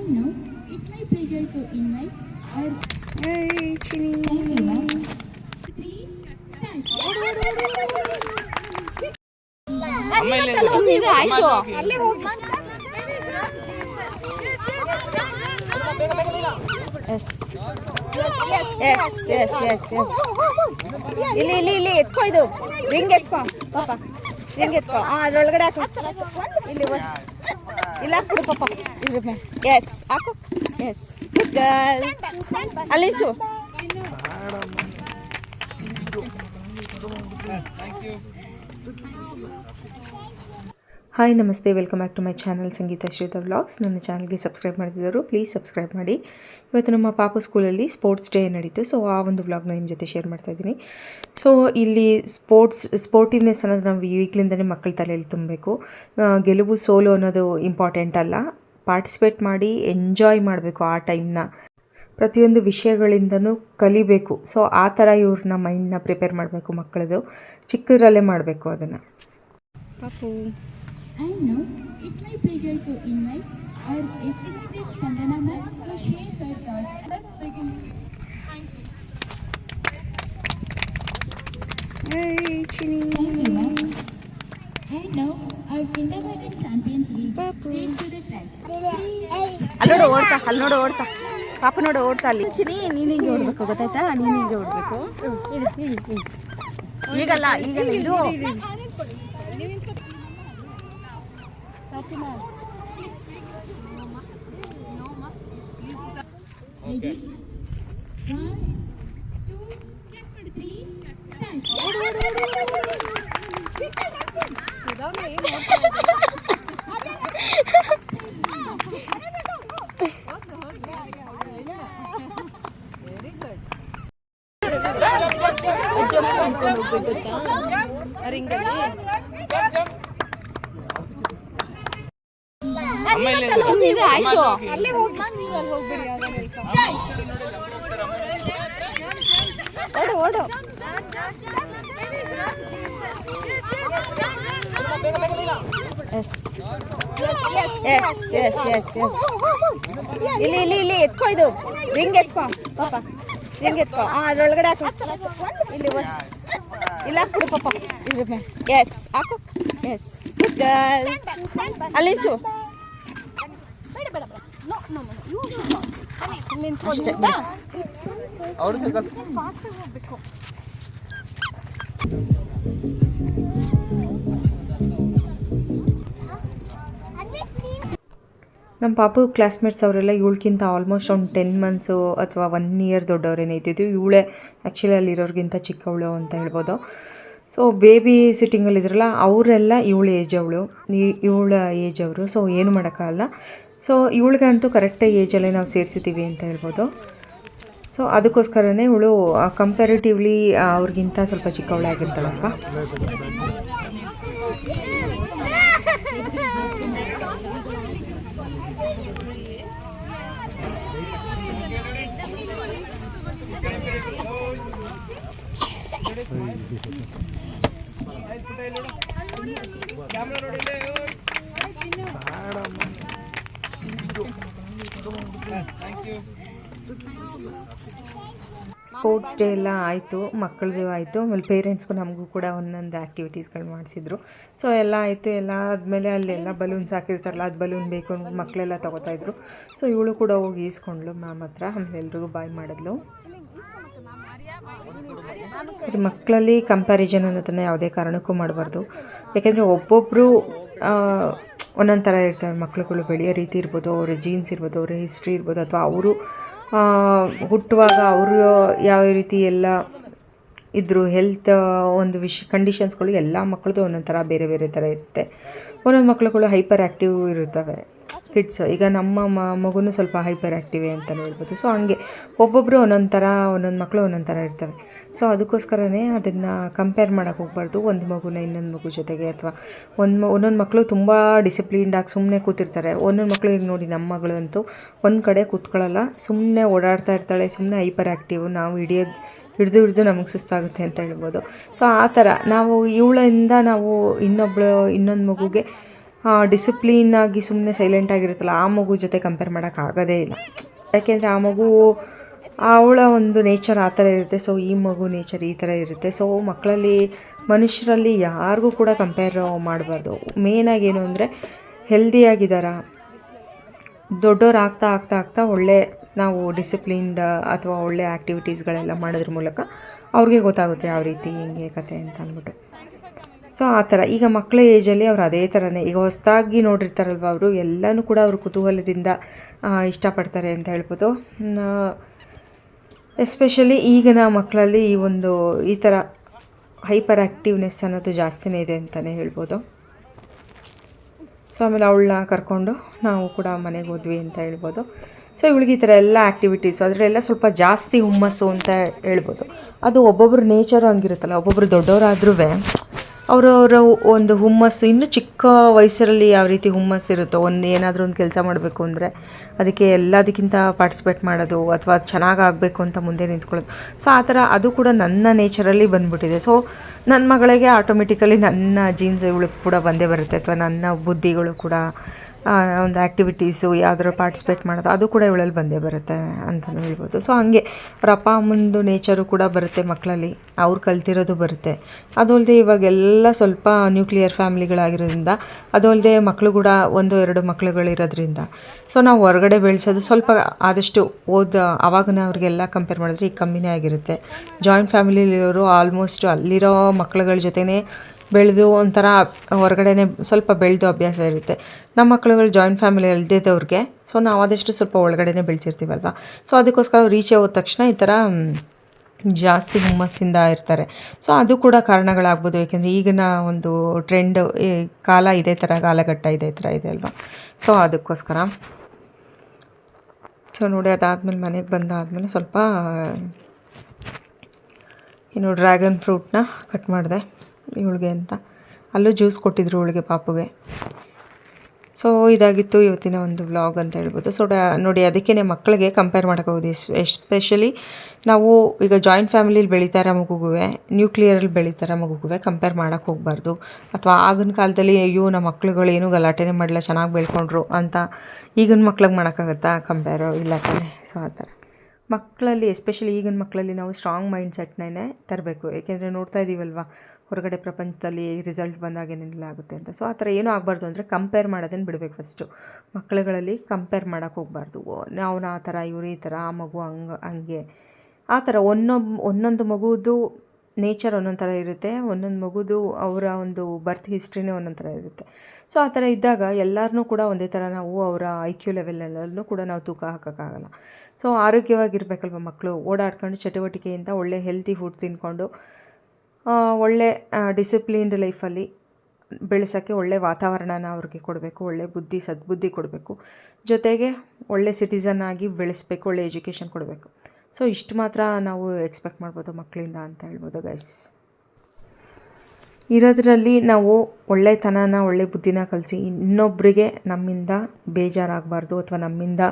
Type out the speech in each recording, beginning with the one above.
And now it's my pleasure to invite our ಅಲ್ಲೇ ಹೋಗಿ yes yes yes yes yes ಇಲ್ಲಿ ಇಲ್ಲಿ ಇಲ್ಲಿ ಎತ್ಕೋ ಇದು. ರಿಂಗ್ ಎತ್ಕೋ. ಪಾಪ. ರಿಂಗ್ ಎತ್ಕೋ. ಹಾಂ ಅದ್ರೊಳಗಡೆ ಹಾಕು. ಇಲ್ಲಿ ಒ- ಇಲ್ಲ ಹಾಕ್ಬಿಡು ಪಾಪ ಇದ್ರ ಮೇಲೆ ಎಸ್ ಹಾಕು ಎಸ್ ಗುಡ್ ಗರ್ಲ್ ಅಲ್ಲಿಂಚು ಹಾಯ್ ನಮಸ್ತೆ. Welcome back to my channel Sangeetha Shwetha vlogs ನನ್ನ ಚಾನಲ್ಗೆ ಸಬ್ಸ್ಕ್ರೈಬ್ ಮಾಡಿದ್ರು ಪ್ಲೀಸ್ ಸಬ್ಸ್ಕ್ರೈಬ್ ಮಾಡಿ. ಇವತ್ತು ನಮ್ಮ ಪಾಪು ಸ್ಕೂಲಲ್ಲಿ ಸ್ಪೋರ್ಟ್ಸ್ ಡೇ ನಡೀತು. ಸೊ ಆ ಒಂದು ವ್ಲಾಗ್ನ ನಿಮ್ಮ ಜೊತೆ ಶೇರ್ ಮಾಡ್ತಾ ಇದ್ದೀನಿ. ಸೊ ಇಲ್ಲಿ ಸ್ಪೋರ್ಟ್ಸ್ ಸ್ಪೋರ್ಟಿವ್ನೆಸ್ ಅನ್ನೋದು ನಾವು ಈಗಲಿಂದನೇ ಮಕ್ಕಳ ತಲೆಯಲ್ಲಿ ತುಂಬಬೇಕು. ಗೆಲುವು, ಸೋಲು ಅನ್ನೋದು ಇಂಪಾರ್ಟೆಂಟ್ ಅಲ್ಲ. ಪಾರ್ಟಿಸಿಪೇಟ್ ಮಾಡಿ ಎಂಜಾಯ್ ಮಾಡಬೇಕು ಆ ಟೈಮ್ನ ಪ್ರತಿಯೊಂದು ವಿಷಯಗಳಿಂದನೂ ಕಲಿಬೇಕು. ಸೊ ಆ ಥರ ಇವ್ರನ್ನ ಮೈಂಡ್ನ ಪ್ರಿಪೇರ್ ಮಾಡಬೇಕು ಮಕ್ಕಳದು. ಚಿಕ್ಕದರಲ್ಲೇ ಮಾಡಬೇಕು ಅದನ್ನು. ಪಾಪು. And now it's my pleasure to invite our estimated Sandana ma'am to share her thoughts. Let's begin. Thank you. Hey, Chini. Thank you ma'am. And now our kindergarten champions will Papu. take to the track. Three, ಅಲ್ಲಿ ನೋಡು ಓಡ್ತಾ ಅಲ್ಲಿ ನೋಡು ಓಡ್ತಾ ಪಾಪ ನೋಡು ಓಡ್ತಾ ಅಲ್ಲಿ ಚಿನಿ ನೀನು ಹಿಂಗೆ ಓಡ್ಬೇಕು ಗೊತ್ತಾಯ್ತಾ ನೀನು ಹಿಂಗೆ ಓಡ್ಬೇಕು ಈಗಲ್ಲ ಈಗಲ್ಲ ಇರು ready? One, two, three, start. ಸುಮ್ಮನೆ ಆಯ್ತು. ಓಡು ಓಡು. Yes yes yes yes yes ಇಲ್ಲಿ ಇಲ್ಲಿ ಇಲ್ಲಿ ಎತ್ಕೋ ಇದು. ರಿಂಗ್ ಎತ್ಕೋ. ಪಾಪ. ರಿಂಗ್ ಎತ್ಕೋ. ಹಾಂ ಅದ್ರೊಳಗಡೆ ಹಾಕು. ಇಲ್ಲಿ ಇಲ್ಲ ಹಾಕ್ಬಿಡು ಪಾಪ. ಇದ್ರ ಮೇಲೆ. ಎಸ್ ಹಾಕು. ಎಸ್ ಗುಡ್ ಗರ್ಲ್ ಅಲ್ಲಿಂಚು ಬಿಡು. ನಮ್ಮ ಪಾಪು ಕ್ಲಾಸ್ಮೇಟ್ಸ್ ಅವರೆಲ್ಲ ಇವಳಿಗಿಂತ ಆಲ್ಮೋಸ್ಟ್ ಒಂದು ಟೆನ್ ಮಂತ್ಸು ಅಥವಾ ಒನ್ ಇಯರ್ ದೊಡ್ಡವರೇನೇ ಇದ್ದಿದ್ದು. ಇವಳೇ ಆ್ಯಕ್ಚುಲಿ ಅಲ್ಲಿರೋರಿಗಿಂತ ಚಿಕ್ಕವಳು ಅಂತ ಹೇಳ್ಬೋದು. ಸೊ ಬೇಬಿ ಸಿಟ್ಟಿಂಗಲ್ಲಿದ್ರಲ್ಲ ಅವರೆಲ್ಲ ಇವಳ ಏಜ್ ಅವಳು. ಇವಳ ಏಜ್ ಅವರು. ಸೊ ಏನು ಮಾಡೋಕ್ಕಾಗಲ್ಲ. ಸೊ ಇವಳಿಗಂತೂ ಕರೆಕ್ಟಾಗಿ ಏಜಲ್ಲೇ ನಾವು ಸೇರಿಸಿದ್ದೀವಿ ಅಂತ ಹೇಳ್ಬೋದು. ಸೊ ಅದಕ್ಕೋಸ್ಕರನೇ ಇವಳು ಕಂಪ್ಯಾರಿಟಿವ್ಲಿ ಅವ್ರಿಗಿಂತ ಸ್ವಲ್ಪ ಚಿಕ್ಕವಳೇ ಆಗಿರ್ತಾಳಪ್ಪ ಸ್ಪೋರ್ಟ್ಸ್ ಡೇ ಎಲ್ಲ ಆಯಿತು ಮಕ್ಕಳದು ಆಯಿತು, ಆಮೇಲೆ ಪೇರೆಂಟ್ಸ್ಗೂ ನಮಗೂ ಕೂಡ ಒಂದೊಂದು ಆ್ಯಕ್ಟಿವಿಟೀಸ್ಗಳು ಮಾಡಿಸಿದ್ರು. ಸೊ ಎಲ್ಲ ಆಯಿತು, ಎಲ್ಲ ಆದಮೇಲೆ ಅಲ್ಲೆಲ್ಲ ಬಲೂನ್ಸ್ ಹಾಕಿರ್ತಾರಲ್ಲ, ಅದು ಬಲೂನ್ ಬೇಕು ಮಕ್ಕಳೆಲ್ಲ ತಗೋತಾ ಇದ್ರು. ಸೊ ಇವಳು ಕೂಡ ಹೋಗಿ ಈಸ್ಕೊಂಡ್ಳು ಮ್ಯಾಮ್ ಹತ್ರ, ಆಮೇಲೆ ಎಲ್ರಿಗೂ ಬಾಯ್ ಮಾಡಿದ್ಲು. ಮಕ್ಕಳಲ್ಲಿ ಕಂಪ್ಯಾರಿಸನ್ ಅನ್ನೋದನ್ನು ಯಾವುದೇ ಕಾರಣಕ್ಕೂ ಮಾಡಬಾರ್ದು. ಯಾಕೆಂದರೆ ಒಬ್ಬೊಬ್ಬರು ಒಂದೊಂದು ಥರ ಇರ್ತವೆ ಮಕ್ಕಳುಗಳು ಬೆಳೆಯೋ ರೀತಿ ಇರ್ಬೋದು, ಅವರ ಜೀನ್ಸ್ ಇರ್ಬೋದು, ಅವರ ಹಿಸ್ಟ್ರಿ ಇರ್ಬೋದು, ಅಥವಾ ಅವರು ಹುಟ್ಟುವಾಗ ಅವರು ಯಾವ ರೀತಿ ಎಲ್ಲ ಇದ್ದರು ಹೆಲ್ತ್ ಒಂದು ವಿಶ್ ಕಂಡೀಷನ್ಸ್ಗಳು ಎಲ್ಲ ಮಕ್ಕಳದ್ದು ಒಂದೊಂದು ಥರ ಬೇರೆ ಬೇರೆ ಥರ ಇರುತ್ತೆ. ಒಂದೊಂದು ಮಕ್ಕಳುಗಳು ಹೈಪರ್ ಆ್ಯಕ್ಟಿವ್ ಇರುತ್ತವೆ ಕಿಡ್ಸ್ ಈಗ ನಮ್ಮ ಮ, ಮಗುನೂ ಸ್ವಲ್ಪ ಹೈಪರ್ ಆ್ಯಕ್ಟಿವೇ ಅಂತಲೇ ಹೇಳ್ಬೋದು. ಸೊ ಹಂಗೆ ಒಬ್ಬೊಬ್ಬರು ಒಂದೊಂದು ಥರ ಒಂದೊಂದು ಮಕ್ಕಳು ಒಂದೊಂದು ಥರ ಇರ್ತವೆ. ಸೊ ಅದಕ್ಕೋಸ್ಕರನೇ ಅದನ್ನು ಕಂಪೇರ್ ಮಾಡೋಕ್ಕೆ ಹೋಗ್ಬಾರ್ದು. ಒಂದು ಮಗುನ ಇನ್ನೊಂದು ಮಗು ಜೊತೆಗೆ ಅಥವಾ ಒಂದು ಒಂದೊಂದು ಮಕ್ಕಳು ತುಂಬ ಡಿಸಿಪ್ಲಿನ್ಡಾಗಿ ಸುಮ್ಮನೆ ಕೂತಿರ್ತಾರೆ. ಒಂದೊಂದು ಮಕ್ಕಳು ಈಗ ನೋಡಿ ನಮ್ಮ ಮಗಳಂತೂ ಒಂದು ಕಡೆ ಕೂತ್ಕೊಳ್ಳಲ್ಲ ಸುಮ್ಮನೆ ಓಡಾಡ್ತಾ ಇರ್ತಾಳೆ ಸುಮ್ಮನೆ ಹೈಪರ್ ಆ್ಯಕ್ಟಿವ್ ನಾವು ಹಿಡಿಯೋದು, ಹಿಡಿದು ಹಿಡಿದು ನಮಗೆ ಸುಸ್ತಾಗುತ್ತೆ ಅಂತ ಹೇಳ್ಬೋದು. ಸೊ ಆ ಥರ ನಾವು ಇವಳಿಂದ ನಾವು ಇನ್ನೊಬ್ಳು, ಇನ್ನೊಂದು ಮಗುಗೆ ಡಿಸಿಪ್ಲೀನಾಗಿ ಸುಮ್ಮನೆ ಸೈಲೆಂಟ್ ಆಗಿರುತ್ತಲ್ಲ, ಆ ಮಗು ಜೊತೆ ಕಂಪೇರ್ ಮಾಡೋಕ್ಕಾಗೋದೇ ಇಲ್ಲ. ಯಾಕೆಂದರೆ ಆ ಮಗು ಅವಳ ಒಂದು ನೇಚರ್ ಆ ಥರ ಇರುತ್ತೆ. ಸೊ ಈ ಮಗು ನೇಚರ್ ಈ ಥರ ಇರುತ್ತೆ. ಸೊ ಮಕ್ಕಳಲ್ಲಿ, ಮನುಷ್ಯರಲ್ಲಿ ಯಾರಿಗೂ ಕೂಡ ಕಂಪೇರ್ ಮಾಡಬಾರ್ದು. ಮೇಯ್ನಾಗಿ ಏನು ಅಂದರೆ ಹೆಲ್ದಿಯಾಗಿದ್ದಾರ ದೊಡ್ಡವ್ರು ಆಗ್ತಾ ಆಗ್ತಾ ಆಗ್ತಾ ಒಳ್ಳೆ ನಾವು ಡಿಸಿಪ್ಲಿನ್ಡ್ ಅಥವಾ ಒಳ್ಳೆ ಆ್ಯಕ್ಟಿವಿಟೀಸ್ಗಳೆಲ್ಲ ಮಾಡೋದ್ರ ಮೂಲಕ ಅವ್ರಿಗೆ ಗೊತ್ತಾಗುತ್ತೆ ಯಾವ ರೀತಿ ಹಿಂಗೆ ಕತೆ ಅಂತ ಅಂದ್ಬಿಟ್ಟು. ಸೊ ಆ ಥರ. ಈಗ ಮಕ್ಕಳ ಏಜಲ್ಲಿ ಅವ್ರು ಅದೇ ಥರನೇ. ಈಗ ಹೊಸದಾಗಿ ನೋಡಿರ್ತಾರಲ್ವ ಅವರು? ಎಲ್ಲನೂ ಕೂಡ ಅವರು ಕುತೂಹಲದಿಂದ ಇಷ್ಟಪಡ್ತಾರೆ ಅಂತ ಹೇಳ್ಬೋದು. ಎಸ್ಪೆಷಲಿ ಈಗಿನ ಮಕ್ಕಳಲ್ಲಿ ಈ ಒಂದು, ಈ ಥರ ಹೈಪರ್ ಆ್ಯಕ್ಟಿವ್ನೆಸ್ ಅನ್ನೋದು ಜಾಸ್ತಿನೇ ಇದೆ ಅಂತಲೇ ಹೇಳ್ಬೋದು. ಸೊ ಆಮೇಲೆ ಅವಳನ್ನ ಕರ್ಕೊಂಡು ನಾವು ಕೂಡ ಮನೆಗೆ ಹೋದ್ವಿ ಅಂತ ಹೇಳ್ಬೋದು. ಸೊ ಇವಳಿಗೆ ಈ ಥರ ಎಲ್ಲ ಆ್ಯಕ್ಟಿವಿಟೀಸು ಅದರಲ್ಲೆಲ್ಲ ಸ್ವಲ್ಪ ಜಾಸ್ತಿ ಹುಮ್ಮಸ್ಸು ಅಂತ ಹೇಳ್ಬೋದು. ಅದು ಒಬ್ಬೊಬ್ರು ನೇಚರು ಹಂಗಿರುತ್ತಲ್ಲ, ಒಬ್ಬೊಬ್ರು ದೊಡ್ಡವರಾದ್ರೂ ಅವರವರ ಒಂದು ಹುಮ್ಮಸ್ಸು, ಇನ್ನೂ ಚಿಕ್ಕ ವಯಸ್ಸರಲ್ಲಿ ಯಾವ ರೀತಿ ಹುಮ್ಮಸ್ಸು ಇರುತ್ತೋ, ಒಂದು ಏನಾದರೂ ಒಂದು ಕೆಲಸ ಮಾಡಬೇಕು ಅಂದರೆ ಅದಕ್ಕೆ ಎಲ್ಲದಕ್ಕಿಂತ ಪಾರ್ಟಿಸಿಪೇಟ್ ಮಾಡೋದು ಅಥವಾ ಚೆನ್ನಾಗಿ ಆಗಬೇಕು ಅಂತ ಮುಂದೆ ನಿಂತ್ಕೊಳ್ಳೋದು. ಸೊ ಆ ಥರ ಅದು ಕೂಡ ನನ್ನ ನೇಚರಲ್ಲಿ ಬಂದ್ಬಿಟ್ಟಿದೆ. ಸೊ ನನ್ನ ಮಗಳಿಗೆ ಆಟೋಮೆಟಿಕಲಿ ನನ್ನ ಜೀನ್ಸ್ ಇವಳಿಗೆ ಕೂಡ ಬಂದೇ ಬರುತ್ತೆ ಅಥವಾ ನನ್ನ ಬುದ್ಧಿಗಳು ಕೂಡ ಒಂದು ಆ್ಯಕ್ಟಿವಿಟೀಸು ಯಾವ್ದಾದ್ರು ಪಾರ್ಟಿಸಿಪೇಟ್ ಮಾಡೋದು, ಅದು ಕೂಡ ಇವಳಲ್ಲಿ ಬಂದೇ ಬರುತ್ತೆ ಅಂತಲೂ ಹೇಳ್ಬೋದು. ಸೊ ಹಾಗೆ, ಅವ್ರ ಅಪ್ಪ ಅಮ್ಮಂದು ನೇಚರು ಕೂಡ ಬರುತ್ತೆ ಮಕ್ಕಳಲ್ಲಿ, ಅವ್ರು ಕಲ್ತಿರೋದು ಬರುತ್ತೆ. ಅದು ಅಲ್ಲದೆ ಇವಾಗೆಲ್ಲ ಸ್ವಲ್ಪ ನ್ಯೂಕ್ಲಿಯರ್ ಫ್ಯಾಮಿಲಿಗಳಾಗಿರೋದ್ರಿಂದ ಅದು ಅಲ್ಲದೆ ಮಕ್ಕಳು ಕೂಡ ಒಂದು, ಎರಡು ಮಕ್ಕಳುಗಳಿರೋದ್ರಿಂದ ಸೊ ನಾವು ಹೊರಗಡೆ ಬೆಳೆಸೋದು ಸ್ವಲ್ಪ ಆದಷ್ಟು ಓದ ಆವಾಗಿನ ಅವ್ರಿಗೆಲ್ಲ ಕಂಪೇರ್ ಮಾಡಿದ್ರೆ ಈಗ ಕಮ್ಮಿನೇ ಆಗಿರುತ್ತೆ. ಜಾಯಿಂಟ್ ಫ್ಯಾಮಿಲಿಲಿರೋರು ಆಲ್ಮೋಸ್ಟ್ ಅಲ್ಲಿರೋ ಮಕ್ಕಳುಗಳ ಜೊತೆನೇ ಬೆಳೆದು ಒಂಥರ ಹೊರಗಡೆನೆ ಸ್ವಲ್ಪ ಬೆಳೆದು ಅಭ್ಯಾಸ ಇರುತ್ತೆ. ನಮ್ಮ ಮಕ್ಳುಗಳು ಜಾಯಿಂಟ್ ಫ್ಯಾಮಿಲಿ ಅಲ್ದಿದ್ದವ್ರಿಗೆ ಸೊ ನಾವು ಆದಷ್ಟು ಸ್ವಲ್ಪ ಒಳಗಡೆನೆ ಬೆಳೆಸಿರ್ತೀವಲ್ವ? ಸೊ ಅದಕ್ಕೋಸ್ಕರ ರೀಚ್ ಹೋದ ತಕ್ಷಣ ಈ ಥರ ಜಾಸ್ತಿ ಹುಮ್ಮಸ್ಸಿಂದ ಇರ್ತಾರೆ. ಸೊ ಅದು ಕೂಡ ಕಾರಣಗಳಾಗ್ಬೋದು, ಏಕೆಂದರೆ ಈಗಿನ ಒಂದು ಟ್ರೆಂಡ್ ಕಾಲ ಇದೇ ಥರ, ಕಾಲಘಟ್ಟ ಇದೇ ಥರ ಇದೆ ಅಲ್ವಾ? ಸೊ ಅದಕ್ಕೋಸ್ಕರ. ಸೊ ನೋಡಿ, ಅದಾದಮೇಲೆ ಮನೆಗೆ ಬಂದಾದಮೇಲೆ ಸ್ವಲ್ಪ, ಏನು ಡ್ರ್ಯಾಗನ್ ಫ್ರೂಟ್ನ ಕಟ್ ಮಾಡಿದೆ. ಇವಳಿಗೆ ಅಂತ. ಅಲ್ಲೂ ಜ್ಯೂಸ್ ಕೊಟ್ಟಿದ್ರು ಇವಳಿಗೆ ಪಾಪುಗೆ. ಸೊ ಇದಾಗಿತ್ತು ಇವತ್ತಿನ ಒಂದು ವ್ಲಾಗ್ ಅಂತ ಹೇಳ್ಬೋದು. ಸೊ ನೋಡಿ ಅದಕ್ಕೇ ಮಕ್ಕಳಿಗೆ ಕಂಪೇರ್ ಮಾಡೋಕ್ಕೋಗೋದು ಎಸ್ಪೆಷಲಿ ನಾವು ಈಗ ಜಾಯಿಂಟ್ ಫ್ಯಾಮಿಲಿಲಿ ಬೆಳೀತಾರೆ ಮಗುಗುವೆ ನ್ಯೂಕ್ಲಿಯರಲ್ಲಿ ಬೆಳೀತಾರ ಮಗುಗುವೆ ಕಂಪೇರ್ ಮಾಡೋಕ್ಕೆ ಹೋಗಬಾರ್ದು. ಅಥವಾ ಆಗಿನ ಕಾಲದಲ್ಲಿ ಅಯ್ಯೋ, ನಮ್ಮ ಮಕ್ಳುಗಳು ಏನೂ ಗಲಾಟೆನೇ ಮಾಡಲ್ಲ ಚೆನ್ನಾಗಿ ಬೆಳ್ಕೊಂಡ್ರು ಅಂತ ಈಗಿನ ಮಕ್ಳಿಗೆ ಮಾಡೋಕ್ಕಾಗತ್ತಾ ಕಂಪೇರು ಇಲ್ಲ ತಾನೆ? ಸೊ ಆ ಥರ. ಮಕ್ಕಳಲ್ಲಿ ಎಸ್ಪೆಷಲಿ ಈಗಿನ ಮಕ್ಕಳಲ್ಲಿ ನಾವು ಸ್ಟ್ರಾಂಗ್ ಮೈಂಡ್ ಸೆಟ್ನೇ ತರಬೇಕು. ಏಕೆಂದರೆ ನೋಡ್ತಾ ಇದ್ದೀವಲ್ವ ಹೊರಗಡೆ ಪ್ರಪಂಚದಲ್ಲಿ ರಿಸಲ್ಟ್ ಬಂದಾಗ ಏನೆಲ್ಲ ಆಗುತ್ತೆ ಅಂತ. ಸೊ ಆ ಥರ ಏನೂ ಆಗಬಾರ್ದು ಅಂದರೆ ಕಂಪೇರ್ ಮಾಡೋದನ್ನು ಬಿಡಬೇಕು ಫಸ್ಟು ಮಕ್ಕಳುಗಳಲ್ಲಿ ಕಂಪೇರ್ ಮಾಡೋಕೆ ಹೋಗಬಾರ್ದು. ನಾವು ಆ ಥರ, ಇವರು ಈ ಥರ, ಆ ಮಗು ಹಂಗೆ ಹಂಗೆ. ಆ ಥರ ಒಂದೊಂದು ಒಂದೊಂದು ಮಗುದು ನೇಚರ್ ಒಂದೊಂದು ಥರ ಇರುತ್ತೆ. ಒಂದೊಂದು ಮಗುದು ಅವರ ಒಂದು ಬರ್ತ್ ಹಿಸ್ಟ್ರಿನೇ ಒಂದೊಂದು ಥರ ಇರುತ್ತೆ. ಸೊ ಆ ಥರ ಇದ್ದಾಗ ಎಲ್ಲರನ್ನೂ ಕೂಡ ಒಂದೇ ಥರ ನಾವು ಅವರ ಐ ಕ್ಯೂ ಲೆವೆಲಲ್ಲೂ ಕೂಡ ನಾವು ತೂಕ ಹಾಕೋಕ್ಕಾಗಲ್ಲ. ಸೊ ಆರೋಗ್ಯವಾಗಿರಬೇಕಲ್ವ ಮಕ್ಕಳು ಓಡಾಡ್ಕೊಂಡು ಚಟುವಟಿಕೆಯಿಂದ ಒಳ್ಳೆ ಹೆಲ್ತಿ ಫುಡ್ ತಿನ್ಕೊಂಡು ಒಳ್ಳೆ ಡಿಸಿಪ್ಲಿನ್ಡ್ ಲೈಫಲ್ಲಿ ಬೆಳೆಸೋಕ್ಕೆ ಒಳ್ಳೆ ವಾತಾವರಣನ ಅವ್ರಿಗೆ ಕೊಡಬೇಕು, ಒಳ್ಳೆ ಬುದ್ಧಿ, ಸದ್ಬುದ್ಧಿ ಕೊಡಬೇಕು. ಜೊತೆಗೆ ಒಳ್ಳೆ ಸಿಟಿಸನ್ ಆಗಿ ಬೆಳೆಸಬೇಕು, ಒಳ್ಳೆ ಎಜುಕೇಷನ್ ಕೊಡಬೇಕು. ಸೊ ಇಷ್ಟು ಮಾತ್ರ ನಾವು ಎಕ್ಸ್ಪೆಕ್ಟ್ ಮಾಡ್ಬೋದು ಮಕ್ಕಳಿಂದ ಅಂತ ಹೇಳ್ಬೋದು ಗೈಸ್ ಇರೋದ್ರಲ್ಲಿ ನಾವು ಒಳ್ಳೆತನನ, ಒಳ್ಳೆ ಬುದ್ಧಿನ ಕಲಿಸಿ ಇನ್ನೊಬ್ಬರಿಗೆ ನಮ್ಮಿಂದ ಬೇಜಾರಾಗಬಾರ್ದು ಅಥವಾ ನಮ್ಮಿಂದ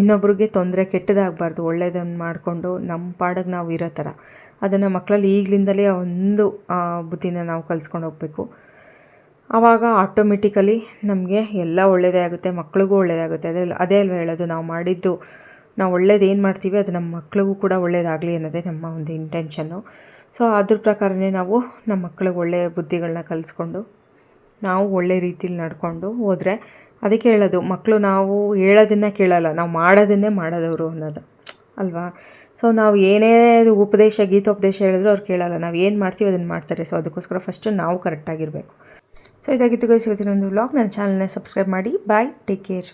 ಇನ್ನೊಬ್ರಿಗೆ ತೊಂದರೆ ಕೆಟ್ಟದಾಗಬಾರ್ದು ಒಳ್ಳೆಯದನ್ನು ಮಾಡಿಕೊಂಡು ನಮ್ಮ ಪಾಡಿಗೆ ನಾವು ಇರೋ ಥರ. ಅದನ್ನು ಮಕ್ಕಳಲ್ಲಿ ಈಗಲಿಂದಲೇ ಒಂದು ಬುದ್ಧಿನ ನಾವು ಕಲಿಸ್ಕೊಂಡು ಹೋಗಬೇಕು. ಆವಾಗ ಆಟೋಮೆಟಿಕಲಿ ನಮಗೆ ಎಲ್ಲ ಒಳ್ಳೆಯದೇ ಆಗುತ್ತೆ, ಮಕ್ಳಿಗೂ ಒಳ್ಳೆಯದಾಗುತ್ತೆ ಅದೇ ಅದೇ ಅಲ್ವಾ ಹೇಳೋದು, ನಾವು ಮಾಡಿದ್ದು ನಾವು ಒಳ್ಳೇದು ಏನು ಮಾಡ್ತೀವಿ, ಅದು ನಮ್ಮ ಮಕ್ಳಿಗೂ ಕೂಡ ಒಳ್ಳೇದಾಗಲಿ ಅನ್ನೋದೇ ನಮ್ಮ ಒಂದು ಇಂಟೆನ್ಷನ್ನು ಸೊ ಅದ್ರ ಪ್ರಕಾರನೇ ನಾವು ನಮ್ಮ ಮಕ್ಳಿಗೆ ಒಳ್ಳೆಯ ಬುದ್ಧಿಗಳನ್ನ ಕಲಿಸ್ಕೊಂಡು, ನಾವು ಒಳ್ಳೆ ರೀತಿಲಿ ನಡ್ಕೊಂಡು ಹೋದರೆ ಅದಕ್ಕೆ ಹೇಳೋದು ಮಕ್ಕಳು ನಾವು ಹೇಳೋದನ್ನ ಕೇಳಲ್ಲ, ನಾವು ಮಾಡೋದನ್ನೇ ಮಾಡೋದವರು ಅನ್ನೋದು. ಅಲ್ವಾ? ಸೊ ನಾವು ಏನೇ ಉಪದೇಶ, ಗೀತೋಪದೇಶ ಹೇಳಿದ್ರು ಅವ್ರು ಕೇಳಲ್ಲ, ನಾವು ಏನು ಮಾಡ್ತೀವಿ ಅದನ್ನು ಮಾಡ್ತಾರೆ. ಸೊ ಅದಕ್ಕೋಸ್ಕರ ಫಸ್ಟು ನಾವು ಕರೆಕ್ಟಾಗಿರಬೇಕು ಸೊ ಇದಾಗಿತ್ತು ಗೈಸ್ ಇವತ್ತಿನ ಒಂದು ವ್ಲಾಗ್ ನನ್ನ ಚಾನಲ್ನ ಸಬ್ಸ್ಕ್ರೈಬ್ ಮಾಡಿ. Bye take care